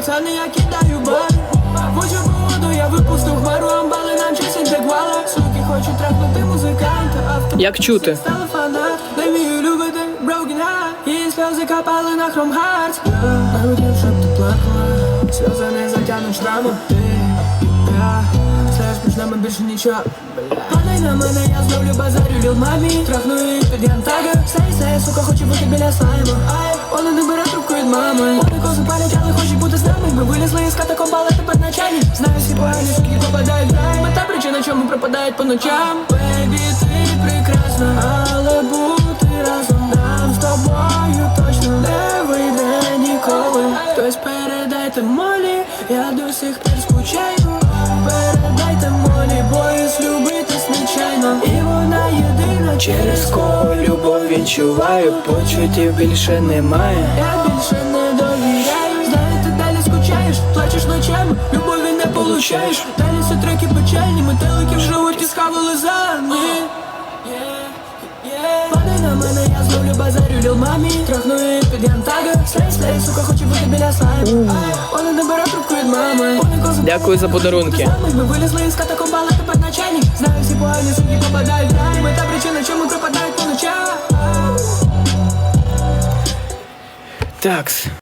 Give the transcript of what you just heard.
плани, я кидаю бай Хочу погоду, я випустив хмару, амбали нам так мало Суки хочуть трахнути музиканта, авто Як чути? Стала фанат, не вмію любити broken heart. Її сльози капали на хром хард Не хотів, щоб ти плакала. Сльози не затягнуть шрамом Ти, я, знаєш, між нами більше нічого. Падай на мене, я зловлю базарю ліл мамі. Трахну її під янтага Сей, сей, сука, хоче бути біля слайму Ай, вона не бере трубку від мами Суки попадають рай Мета причина, чому пропадають по ночам. Бейбі, ти прекрасна, але бути разом нам з тобою точно не вийде ніколи. Хтось передайте молі, я до сих пір скучаю. Передайте молі, боюсь любитись нечайно. І вона єдина, через кого любов відчуваю Почуттів більше немає. Я більше не довіряю Знаю, ти далі скучаєш, плачеш ночами, любові не получаєш Далі все треки печальні, метелики в животі схавали за них Падай на мене, я зловлю базарю ліл мамі. Трахну її під янтага Слей, слей, сука, хоче бути біля слайму. Ай, Вона не бере трубку від мами. Вони Дякую за подарунки. Ми вилізли із катакомбала, тепер на чайні. Знаю, всі погані суки попадають в Ми та причина, чому пропадають по ночам Такс.